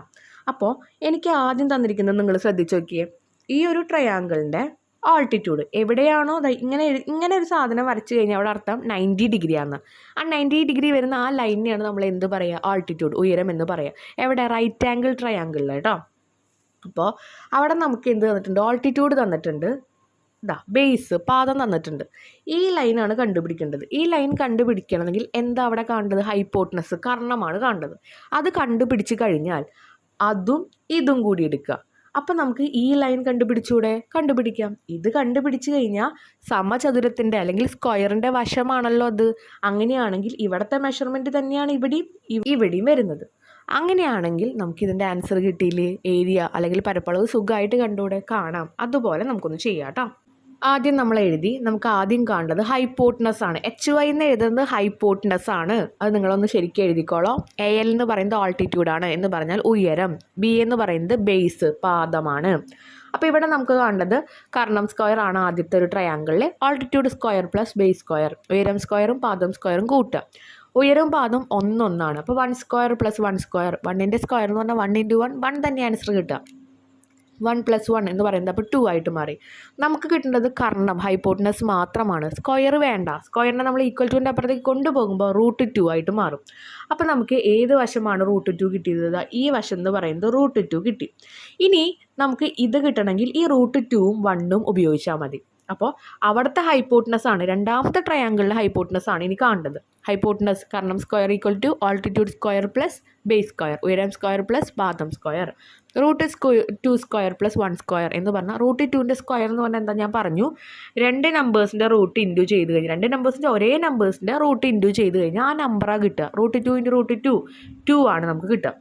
അപ്പോൾ എനിക്ക് ആദ്യം തന്നിരിക്കുന്നത് നിങ്ങൾ ശ്രദ്ധിച്ച് നോക്കിയേ. ഈ ഒരു ട്രയാങ്കിളിന്റെ ആൾട്ടിറ്റ്യൂഡ് എവിടെയാണോ? ഇങ്ങനെ ഇങ്ങനെ ഒരു സാധനം വരച്ചു കഴിഞ്ഞാൽ അവിടെ അർത്ഥം നയന്റി ഡിഗ്രി ആണ്. ആ നയന്റി ഡിഗ്രി വരുന്ന ആ ലൈനിനെയാണ് നമ്മൾ എന്ത് പറയുക ആൾട്ടിറ്റ്യൂഡ് ഉയരം എന്ന് പറയുക എവിടെ? റൈറ്റ് ആംഗിൾ ട്രയാങ്കിളിൽ കേട്ടോ. അപ്പോൾ അവിടെ നമുക്ക് എന്ത് തന്നിട്ടുണ്ട്? ആൾട്ടിറ്റ്യൂഡ് തന്നിട്ടുണ്ട്. ഇതാ ബേസ് പാദം തന്നിട്ടുണ്ട്. ഈ ലൈനാണ് കണ്ടുപിടിക്കേണ്ടത്. ഈ ലൈൻ കണ്ടുപിടിക്കണമെങ്കിൽ എന്താ അവിടെ കാണേണ്ടത്? ഹൈപ്പോട്ട്നസ് കർണമാണ് കാണേണ്ടത്. അത് കണ്ടുപിടിച്ച് കഴിഞ്ഞാൽ അതും ഇതും കൂടി എടുക്കുക. അപ്പം നമുക്ക് ഈ ലൈൻ കണ്ടുപിടിച്ചൂടെ? കണ്ടുപിടിക്കാം. ഇത് കണ്ടുപിടിച്ച് കഴിഞ്ഞാൽ സമചതുരത്തിന്റെ അല്ലെങ്കിൽ സ്ക്വയറിന്റെ വശമാണല്ലോ അത്. അങ്ങനെയാണെങ്കിൽ ഇവിടുത്തെ മെഷർമെന്റ് തന്നെയാണ് ഇവിടെയും ഇവിടെയും വരുന്നത്. അങ്ങനെയാണെങ്കിൽ നമുക്കിതിന്റെ ആൻസർ കിട്ടിയില്ലേ? ഏരിയ അല്ലെങ്കിൽ പരപ്പളവ് സുഖമായിട്ട് കണ്ടുകൂടെ? കാണാം. അതുപോലെ നമുക്കൊന്ന് ചെയ്യാം കേട്ടോ. ആദ്യം നമ്മൾ എഴുതി നമുക്ക് ആദ്യം കാണേണ്ടത് ഹൈപ്പോട്ട്നസ് ആണ്. എച്ച് വൈ എന്ന് എഴുതുന്നത് ഹൈപ്പോട്ട്നസ് ആണ്. അത് നിങ്ങളൊന്ന് ശരിക്കും എഴുതിക്കോളോ. എ എൽ എന്ന് പറയുന്നത് ആൾട്ടിറ്റ്യൂഡ് ആണ് എന്ന് പറഞ്ഞാൽ ഉയരം. ബി എന്ന് പറയുന്നത് ബേസ് പാദമാണ്. അപ്പോൾ ഇവിടെ നമുക്ക് കാണേണ്ടത് കർണം സ്ക്വയർ ആണ് ആദ്യത്തെ ഒരു ട്രയാങ്കിളിൽ altitude square plus base square ഉയരം സ്ക്വയറും പാദം സ്ക്വയറും കൂട്ടുക. ഉയരവും പാദം ഒന്നൊന്നാണ്. അപ്പോൾ one square plus one square വണ്ണിന്റെ സ്ക്വയർ എന്ന് പറഞ്ഞാൽ വൺ ഇന്റു വൺ വൺ തന്നെ ആൻസർ കിട്ടുക. വൺ പ്ലസ് വൺ എന്ന് പറയുന്നത് അപ്പോൾ ടു ആയിട്ട് മാറി. നമുക്ക് കിട്ടേണ്ടത് കർണം ഹൈപ്പോട്ടനസ് മാത്രമാണ്. സ്ക്വയർ വേണ്ട. സ്ക്വയറിനെ നമ്മൾ ഈക്വൽ ടുവിന്റെ അപ്പുറത്തേക്ക് കൊണ്ടുപോകുമ്പോൾ റൂട്ട് ടു ആയിട്ട് മാറും. അപ്പോൾ നമുക്ക് ഏത് വശമാണ് റൂട്ട് ടു കിട്ടിയത്? ഈ വശം എന്ന് പറയുന്നത് റൂട്ട് ടു കിട്ടി. ഇനി നമുക്ക് ഇത് കിട്ടണമെങ്കിൽ ഈ റൂട്ട് ടുവും വണ്ണും ഉപയോഗിച്ചാൽ മതി. അപ്പോൾ അവിടുത്തെ ഹൈപ്പോട്ടനസ് ആണ് രണ്ടാമത്തെ ട്രയാങ്കിളിലെ ഹൈപ്പോട്ടനസ് ആണ് ഇനി കാണേണ്ടത്. ഹൈപ്പോട്ടനസ് കാരണം square equal to altitude square plus base square ഉയരം സ്ക്വയർ പ്ലസ് പാദം square root square two square plus one square എന്ന് പറഞ്ഞാൽ റൂട്ട് ടുവിന്റെ സ്ക്വയർ എന്ന് പറഞ്ഞാൽ എന്താ ഞാൻ പറഞ്ഞു? രണ്ട് നമ്പേഴ്സിന്റെ റൂട്ട് ഇന്റു ചെയ്ത് കഴിഞ്ഞാൽ രണ്ട് നമ്പേഴ്സിന്റെ ഒരേ നമ്പേഴ്സിന്റെ റൂട്ട് ഇന്റു ചെയ്ത് കഴിഞ്ഞാൽ ആ നമ്പറാണ് കിട്ടുക. Root two into root two two ആണ് നമുക്ക് കിട്ടുക.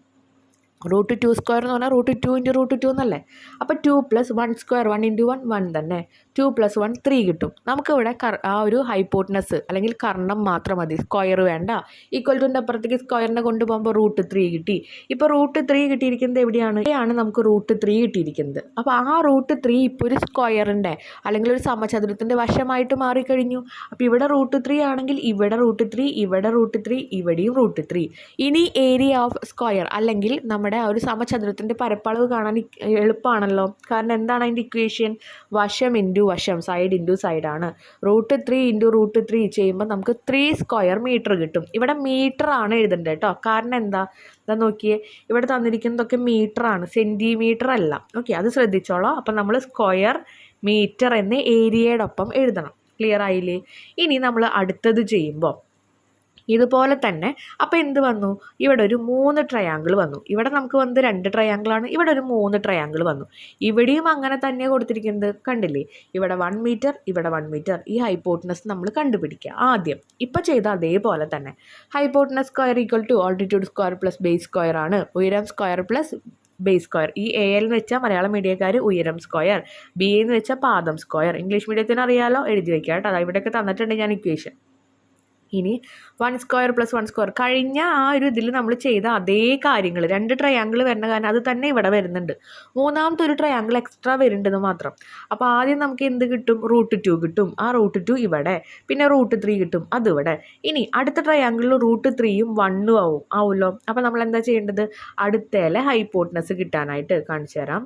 റൂട്ട് ടു സ്ക്വയർ എന്ന് പറഞ്ഞാൽ root two into root two എന്നല്ലേ? അപ്പോൾ two plus one square one into one one തന്നെ. ടു പ്ലസ് വൺ ത്രീ കിട്ടും. നമുക്കിവിടെ കർ ആ ഒരു ഹൈപ്പോട്ടനസ് അല്ലെങ്കിൽ കർണം മാത്രം മതി. സ്ക്വയർ വേണ്ട. ഈക്വൽ ടുന്റെ അപ്പുറത്തേക്ക് സ്ക്വയറിനെ കൊണ്ടുപോകുമ്പോൾ റൂട്ട് ത്രീ കിട്ടി. ഇപ്പോൾ റൂട്ട് ത്രീ കിട്ടിയിരിക്കുന്നത് എവിടെയാണ്? ഇവിടെയാണ് നമുക്ക് റൂട്ട് ത്രീ കിട്ടിയിരിക്കുന്നത്. അപ്പോൾ ആ റൂട്ട് ത്രീ ഇപ്പോൾ ഒരു സ്ക്വയറിന്റെ അല്ലെങ്കിൽ ഒരു സമചതുരത്തിന്റെ വശമായിട്ട് മാറിക്കഴിഞ്ഞു. അപ്പോൾ ഇവിടെ റൂട്ട് ത്രീ ആണെങ്കിൽ ഇവിടെ റൂട്ട് ത്രീ ഇവിടെ റൂട്ട് ത്രീ ഇവിടെയും റൂട്ട് ത്രീ ഇനി ഏരിയ ഓഫ് സ്ക്വയർ അല്ലെങ്കിൽ നമ്മുടെ ആ ഒരു സമചതുരത്തിന്റെ പരപ്പളവ് കാണാൻ എളുപ്പമാണല്ലോ. കാരണം എന്താണ് അതിന്റെ ഇക്വേഷൻ വശം ഇന്റു വശം സൈഡ് ഇന്റു സൈഡാണ് root three into root three ചെയ്യുമ്പോൾ നമുക്ക് ത്രീ സ്ക്വയർ മീറ്റർ കിട്ടും. ഇവിടെ മീറ്റർ ആണ് എഴുതേണ്ടത് കേട്ടോ കാരണം എന്താ? ഇതാ നോക്കിയേ. ഇവിടെ തന്നിരിക്കുന്നതൊക്കെ മീറ്റർ ആണ്. സെന്റിമീറ്റർ അല്ല. ഓക്കെ അത് ശ്രദ്ധിച്ചോളാം. അപ്പം നമ്മൾ സ്ക്വയർ മീറ്റർ എന്ന് ഏരിയയോടൊപ്പം എഴുതണം. ക്ലിയർ ആയില്ലേ? ഇനി നമ്മൾ അടുത്തത് ചെയ്യുമ്പോൾ ഇതുപോലെ തന്നെ. അപ്പോൾ എന്ത് വന്നു? ഇവിടെ ഒരു മൂന്ന് ട്രയാങ്കിൾ വന്നു. ഇവിടെ നമുക്ക് വന്നത് രണ്ട് ട്രയാങ്കിളാണ് ഇവിടെ ഒരു മൂന്ന് ട്രയാങ്കിൾ വന്നു. ഇവിടെയും അങ്ങനെ തന്നെ കൊടുത്തിരിക്കുന്നത്. കണ്ടില്ലേ? ഇവിടെ വൺ മീറ്റർ ഇവിടെ വൺ മീറ്റർ ഈ ഹൈപ്പോട്ടനസ് നമ്മൾ കണ്ടുപിടിക്കുക. ആദ്യം. ഇപ്പം ചെയ്ത അതേപോലെ തന്നെ. Hypotenuse square equal to altitude square plus base square ആണ്. ഉയരം സ്ക്വയർ പ്ലസ് ബേസ് സ്ക്വയർ ഈ എ എൽ എന്ന് വെച്ചാൽ മലയാളം മീഡിയക്കാർ ഉയരം സ്ക്വയർ ബി എന്ന് വെച്ചാൽ പാദം സ്ക്വയർ ഇംഗ്ലീഷ് മീഡിയത്തിന് അറിയാലോ? എഴുതി വയ്ക്കുക കേട്ടോ. അതാ ഇവിടെയൊക്കെ തന്നിട്ടുണ്ട് ഞാൻ ഇക്വേഷൻ ഇനി one square plus one square കഴിഞ്ഞ ആ ഒരു ഇതിൽ നമ്മൾ ചെയ്ത അതേ കാര്യങ്ങൾ രണ്ട് ട്രയാങ്കിൾ വരുന്ന കാരണം അത് തന്നെ ഇവിടെ വരുന്നുണ്ട്. മൂന്നാമത്തെ ഒരു ട്രയാങ്കിൾ എക്സ്ട്രാ വരുന്നുണ്ടെന്ന് മാത്രം. അപ്പോൾ ആദ്യം നമുക്ക് എന്ത് കിട്ടും? റൂട്ട് ടു കിട്ടും. ആ റൂട്ട് ടു ഇവിടെ പിന്നെ റൂട്ട് ത്രീ കിട്ടും. അത് ഇവിടെ. ഇനി അടുത്ത ട്രയാങ്കിളിൽ റൂട്ട് ത്രീയും വണ്ണും ആവും. ആവുമല്ലോ അപ്പോൾ നമ്മൾ എന്താ ചെയ്യേണ്ടത്? അടുത്തേലെ ഹൈപ്പോട്ട്നസ് കിട്ടാനായിട്ട് കാണിച്ചു തരാം.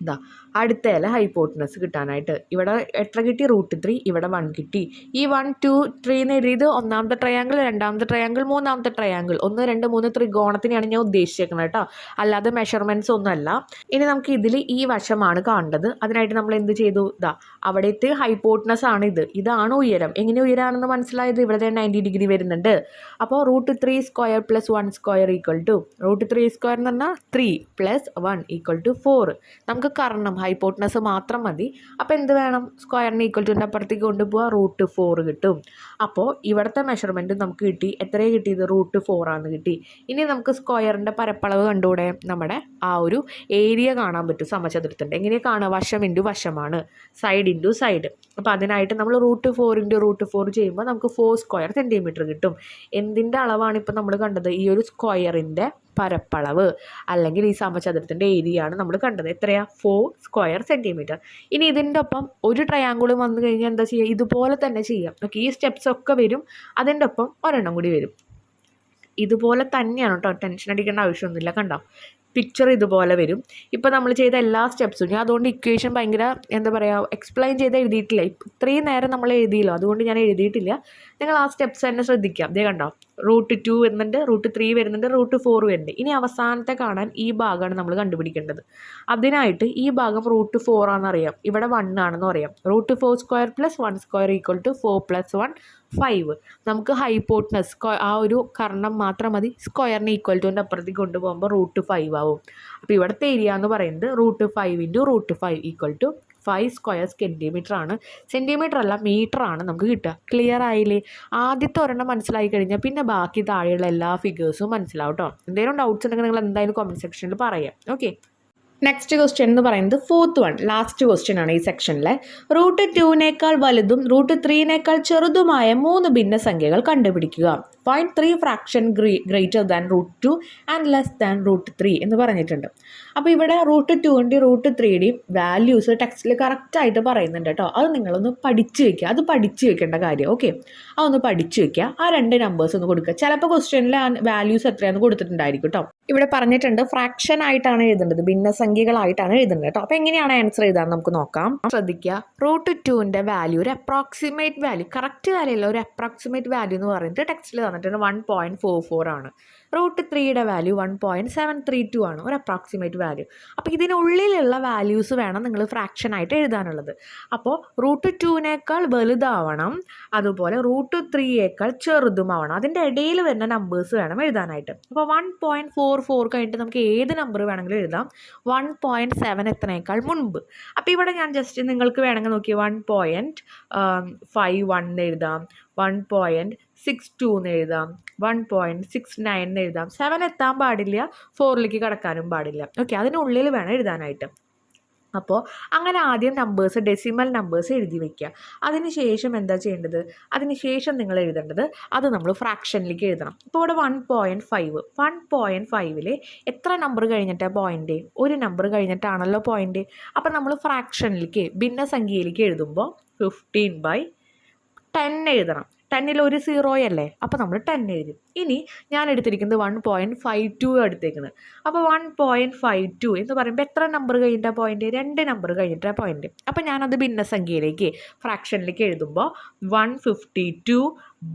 ഇതാ അടുത്തേല ഹൈപ്പോട്ടിനസ് കിട്ടാനായിട്ട്. ഇവിടെ എത്ര കിട്ടി? റൂട്ട് ത്രീ ഇവിടെ വൺ കിട്ടി. ഈ വൺ ടു ത്രീ എന്ന് എഴുതിയത് ഒന്നാമത്തെ ട്രയാങ്കിൾ രണ്ടാമത്തെ ട്രയാങ്കിൾ മൂന്നാമത്തെ ട്രയാങ്കിൾ ഒന്ന് രണ്ട് മൂന്ന് ത്രികോണത്തിനെയാണ് ഞാൻ ഉദ്ദേശിച്ചേക്കുന്നത് കേട്ടോ. അല്ലാതെ മെഷർമെന്റ്സ് ഒന്നുമല്ല ഇനി നമുക്ക് ഇതിൽ ഈ വശമാണ് കാണേണ്ടത്. അതിനായിട്ട് നമ്മൾ എന്ത് ചെയ്തു? ഇതാ അവിടത്തെ ഹൈപ്പോട്ടിനസ് ആണ് ഇത്. ഇതാണ് ഉയരം. എങ്ങനെ ഉയരാണെന്ന് മനസ്സിലായത്? ഇവിടെ നയന്റി ഡിഗ്രി വരുന്നുണ്ട്. അപ്പോൾ root three square plus one square equal to root three square എന്ന് പറഞ്ഞാൽ three plus one equal to four നമുക്ക് കർണം ഹൈപ്പോട്ട്നസ് മാത്രം മതി. അപ്പോൾ എന്ത് വേണം? സ്ക്വയറിന് ഈക്വൽ ടുവിന്റെ അപ്പുറത്തേക്ക് കൊണ്ടുപോകാം റൂട്ട് ഫോർ കിട്ടും. അപ്പോൾ ഇവിടുത്തെ മെഷർമെന്റ് നമുക്ക് കിട്ടി. എത്രയാണ് കിട്ടിയത്? റൂട്ട് ആണ് കിട്ടി. ഇനി നമുക്ക് സ്ക്വയറിന്റെ പരപ്പളവ് കണ്ടുകൂടെ? നമ്മുടെ ആ ഒരു ഏരിയ കാണാൻ പറ്റും സമചതുരത്തിന്റെ എങ്ങനെ കാണുക? വശം ഇന്റു വശമാണ്. സൈഡ് ഇന്റു സൈഡ് അപ്പോൾ അതിനായിട്ട് നമ്മൾ root four into root four ചെയ്യുമ്പോൾ നമുക്ക് ഫോർ സ്ക്വയർ സെന്റിമീറ്റർ കിട്ടും. എന്തിന്റെ അളവാണ് ഇപ്പോൾ നമ്മൾ കണ്ടത്? ഈ ഒരു സ്ക്വയറിന്റെ പരപ്പളവ് അല്ലെങ്കിൽ ഈ സമചതുരത്തിന്റെ ഏരിയയാണ് നമ്മൾ കണ്ടത്. എത്രയാ? ഫോർ സ്ക്വയർ സെന്റിമീറ്റർ ഇനി ഇതിന്റെ ഒപ്പം ഒരു ട്രയാങ്കിൾ വന്നു കഴിഞ്ഞാൽ എന്താ ചെയ്യുക? ഇതുപോലെ തന്നെ ചെയ്യാം. ഓക്കെ ഈ സ്റ്റെപ്സ് ഒക്കെ വരും. അതിന്റെ ഒപ്പം ഒരെണ്ണം കൂടി വരും. ഇതുപോലെ തന്നെയാണ് കേട്ടോ ടെൻഷൻ അടിക്കേണ്ട ആവശ്യമൊന്നുമില്ല. കണ്ടോ? പിക്ചർ ഇതുപോലെ വരും. ഇപ്പോൾ നമ്മൾ ചെയ്ത എല്ലാ സ്റ്റെപ്സും ഞാൻ അതുകൊണ്ട് ഇക്വേഷൻ ഭയങ്കര എന്താ പറയുക എക്സ്പ്ലെയിൻ ചെയ്ത് എഴുതിയിട്ടില്ല. ഇത്രയും നേരം നമ്മൾ എഴുതിയില്ല അതുകൊണ്ട് ഞാൻ എഴുതിയിട്ടില്ല. നിങ്ങൾ ആ സ്റ്റെപ്സ് തന്നെ ശ്രദ്ധിക്കാം. അതേ കണ്ടോ റൂട്ട് ടു വരുന്നുണ്ട് റൂട്ട് ത്രീ വരുന്നുണ്ട് റൂട്ട് ഫോർ വരുന്നുണ്ട്. ഇനി അവസാനത്തെ കാണാൻ ഈ ഭാഗമാണ് നമ്മൾ കണ്ടുപിടിക്കേണ്ടത്. അതിനായിട്ട് ഈ ഭാഗം റൂട്ട് ഫോർ ആണെന്നറിയാം. ഇവിടെ വൺ ആണെന്ന് അറിയാം root four square plus one square equal to four plus one five നമുക്ക് ഹൈപ്പോട്ട്നസ് ആ ഒരു കർണം മാത്രം മതി. സ്ക്വയറിന് ഈക്വൽ ടുവിന്റെ അപ്പുറത്തേക്ക് കൊണ്ടുപോകുമ്പോൾ റൂട്ട് ഫൈവ് ആവും. അപ്പോൾ ഇവിടുത്തെ ഏരിയ എന്ന് പറയുന്നത് root five into root five equal to five square centimetre ആണ്. സെന്റിമീറ്റർ അല്ല മീറ്റർ ആണ് നമുക്ക് കിട്ടുക. ക്ലിയർ ആയില്ലേ? ആദ്യത്തെ ഒരെണ്ണം മനസ്സിലായി കഴിഞ്ഞാൽ പിന്നെ ബാക്കി താഴെയുള്ള എല്ലാ ഫിഗേഴ്സും മനസ്സിലാവും കേട്ടോ എന്തെങ്കിലും ഡൗട്ട്സ് ഉണ്ടെങ്കിൽ നിങ്ങൾ എന്തായാലും കമന്റ് സെക്ഷനിൽ പറയാം. ഓക്കെ നെക്സ്റ്റ് ക്വസ്റ്റ്യൻ എന്ന് പറയുന്നത് ഫോർത്ത് വൺ ലാസ്റ്റ് ക്വസ്റ്റ്യൻ ആണ് ഈ സെക്ഷനിലെ റൂട്ട് ടുവിനേക്കാൾ വലുതും റൂട്ട് ത്രീനേക്കാൾ ചെറുതുമായ മൂന്ന് ഭിന്നസംഖ്യകൾ കണ്ടുപിടിക്കുക. Point three fraction gre greater than root two and less than root three എന്ന് പറഞ്ഞിട്ടുണ്ട്. അപ്പോൾ ഇവിടെ റൂട്ട് ടുവിന്റെയും റൂട്ട് ത്രീയുടെയും വാല്യൂസ് ടെക്സ്റ്റിൽ കറക്റ്റായിട്ട് പറയുന്നുണ്ട് കേട്ടോ. അത് നിങ്ങളൊന്ന് പഠിച്ചു വെക്കുക അത് പഠിച്ചു വെക്കേണ്ട കാര്യം ഓക്കെ അതൊന്ന് പഠിച്ചു വെക്കുക ആ രണ്ട് നമ്പേഴ്സ് ഒന്ന് കൊടുക്കുക ചിലപ്പോൾ ക്വസ്റ്റ്യനിൽ ആ വാല്യൂസ് എത്രയാണെന്ന് കൊടുത്തിട്ടുണ്ടായിരിക്കും കേട്ടോ. ഇവിടെ പറഞ്ഞിട്ടുണ്ട് ഫ്രാക്ഷൻ ആയിട്ടാണ് എഴുതേണ്ടത് ഭിന്നസംഖ്യകളായിട്ടാണ് എഴുതേണ്ടത് കേട്ടോ. അപ്പോൾ എങ്ങനെയാണ് ആൻസർ എഴുതാൻ നമുക്ക് നോക്കാം. ശ്രദ്ധിക്കുക റൂട്ട് ടുവിന്റെ വാല്യൂ ഒരു അപ്രോക്സിമേറ്റ് വാല്യൂ കറക്റ്റ് വാല്യൂ അല്ല ഒരു അപ്രോക്സിമേറ്റ് വാല്യൂ എന്ന് പറഞ്ഞിട്ട് ടെക്സ്റ്റിൽ തന്നിട്ടുണ്ട് വൺ പോയിന്റ് ഫോർ ഫോർ ആണ്. റൂട്ട് ത്രീയുടെ value one point seven three two ആണ് ഒരു അപ്രോക്സിമേറ്റ് വാല്യൂ അപ്പോൾ ഇതിനുള്ളിലുള്ള വാല്യൂസ് വേണം നിങ്ങൾ ഫ്രാക്ഷൻ ആയിട്ട് എഴുതാനുള്ളത്. അപ്പോൾ റൂട്ട് ടുവിനേക്കാൾ വലുതാവണം അതുപോലെ റൂട്ട് ത്രീയേക്കാൾ ചെറുതുമാവണം. അതിന്റെ ഇടയിൽ വരുന്ന നമ്പേഴ്സ് വേണം എഴുതാനായിട്ട്. അപ്പോൾ വൺ പോയിന്റ് ഫോർ ഫോർ കഴിഞ്ഞിട്ട് നമുക്ക് ഏത് നമ്പർ വേണമെങ്കിലും എഴുതാം. വൺ പോയിന്റ് സെവൻ എത്തനേക്കാൾ മുൻപ്. അപ്പോൾ ഇവിടെ ഞാൻ ജസ്റ്റ് നിങ്ങൾക്ക് വേണമെങ്കിൽ നോക്കി വൺ പോയിന്റ് ഫൈവ് വൺ എഴുതാം. വൺ പോയിന്റ് സിക്സ് ടു എന്ന് എഴുതാം. വൺ പോയിന്റ് സിക്സ് നയൻ എന്ന് എഴുതാം. സെവൻ എത്താൻ പാടില്ല. ഫോറിലേക്ക് കടക്കാനും പാടില്ല. ഓക്കെ അതിനുള്ളിൽ വേണം എഴുതാനായിട്ട്. അപ്പോൾ അങ്ങനെ ആദ്യം നമ്പേഴ്സ് ഡെസിമൽ നമ്പേഴ്സ് എഴുതി വയ്ക്കുക അതിന് ശേഷം എന്താ ചെയ്യേണ്ടത്? അതിന് ശേഷം നിങ്ങൾ എഴുതേണ്ടത് അത് നമ്മൾ ഫ്രാക്ഷനിലേക്ക് എഴുതണം. ഇപ്പോൾ ഇവിടെ one point five one point ഫൈവിൽ എത്ര നമ്പർ കഴിഞ്ഞിട്ടാണ് പോയിന്റ് ഒരു നമ്പർ കഴിഞ്ഞിട്ടാണല്ലോ പോയിന്റ് അപ്പോൾ നമ്മൾ ഫ്രാക്ഷനിലേക്ക് ഭിന്നസംഖ്യയിലേക്ക് എഴുതുമ്പോൾ ഫിഫ്റ്റീൻ ബൈ ടെൻ എഴുതണം. ടെന്നിൽ ഒരു സീറോയല്ലേ? അപ്പോൾ നമ്മൾ ടെൻ എഴുതും. ഇനി ഞാൻ എടുത്തിരിക്കുന്നത് വൺ പോയിന്റ് ഫൈവ് ടു എടുത്തേക്കുന്നത് അപ്പോൾ വൺ പോയിന്റ് ഫൈവ് ടു എന്ന് പറയുമ്പോൾ എത്ര നമ്പർ കഴിഞ്ഞിട്ടാണ് പോയിന്റ് രണ്ട് നമ്പർ കഴിഞ്ഞിട്ടാണ് പോയിന്റ് അപ്പോൾ ഞാനത് ഭിന്നസംഖ്യയിലേക്ക് ഫ്രാക്ഷനിലേക്ക് എഴുതുമ്പോൾ വൺ ഫിഫ്റ്റി ടു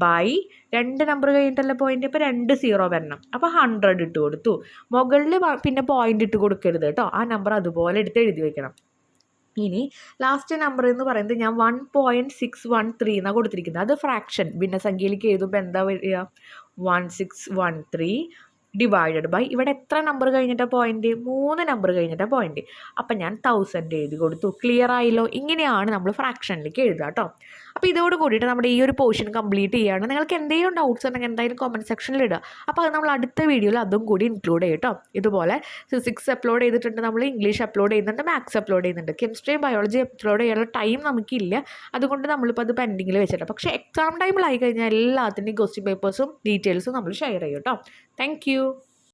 ബൈ രണ്ട് നമ്പർ കഴിഞ്ഞിട്ടല്ലേ പോയിന്റ് ഇപ്പോൾ രണ്ട് സീറോ വരണം. അപ്പോൾ ഹൺഡ്രഡ് ഇട്ട് കൊടുത്തു. മുകളിൽ പിന്നെ പോയിന്റ് ഇട്ട് കൊടുക്കരുത് കേട്ടോ. ആ നമ്പർ അതുപോലെ എടുത്ത് എഴുതി വെക്കണം. ഇനി ലാസ്റ്റ് നമ്പർ എന്ന് പറയുന്നത് ഞാൻ one point six one three എന്നാണ് കൊടുത്തിരിക്കുന്നത്. അത് ഫ്രാക്ഷൻ ഭിന്നസംഖ്യയിലേക്ക് എഴുതുമ്പോൾ എന്താ വരിക? One six one three divided by ഇവിടെ എത്ര നമ്പർ കഴിഞ്ഞിട്ട പോയിന്റ് മൂന്ന് നമ്പർ കഴിഞ്ഞിട്ട പോയിന്റ് അപ്പം ഞാൻ തൗസൻഡ് എഴുതി കൊടുത്തു. ക്ലിയർ ആയല്ലോ? ഇങ്ങനെയാണ് നമ്മൾ ഫ്രാക്ഷനിലേക്ക് എഴുതുക കേട്ടോ. അപ്പോൾ ഇതോട് കൂടിയിട്ട് നമ്മുടെ ഈ ഒരു പോർഷൻ കംപ്ലീറ്റ് ചെയ്യുകയാണ് നിങ്ങൾക്ക് എന്തെങ്കിലും ഡൗട്ട്സ് ഉണ്ടെങ്കിൽ എന്തായാലും കമന്റ് സെക്ഷനിൽ ഇടുക. അപ്പോൾ അത് നമ്മൾ അടുത്ത വീഡിയോയിൽ അതും കൂടി ഇൻക്ലൂഡ് ചെയ്യും കേട്ടോ ഇതുപോലെ ഫിസിക്സ് അപ്ലോഡ് ചെയ്തിട്ടുണ്ട്. നമ്മൾ ഇംഗ്ലീഷ് അപ്ലോഡ് ചെയ്യുന്നുണ്ട്. മാത്സ് അപ്ലോഡ് ചെയ്യുന്നുണ്ട്. കെമിസ്ട്രിയും ബയോളജി അപ്ലോഡ് ചെയ്യാനുള്ള ടൈം നമുക്കില്ല. അതുകൊണ്ട് നമ്മളിപ്പോൾ അത് പെൻഡിങ്ങിൽ വെച്ചിട്ടുണ്ട്. പക്ഷേ എക്സാം ടൈമിലായി കഴിഞ്ഞാൽ എല്ലാത്തിന്റെയും ക്വസ്റ്റ്യൻ പേപ്പേഴ്സും ഡീറ്റെയിൽസും നമ്മൾ ഷെയർ ചെയ്യും കേട്ടോ താങ്ക്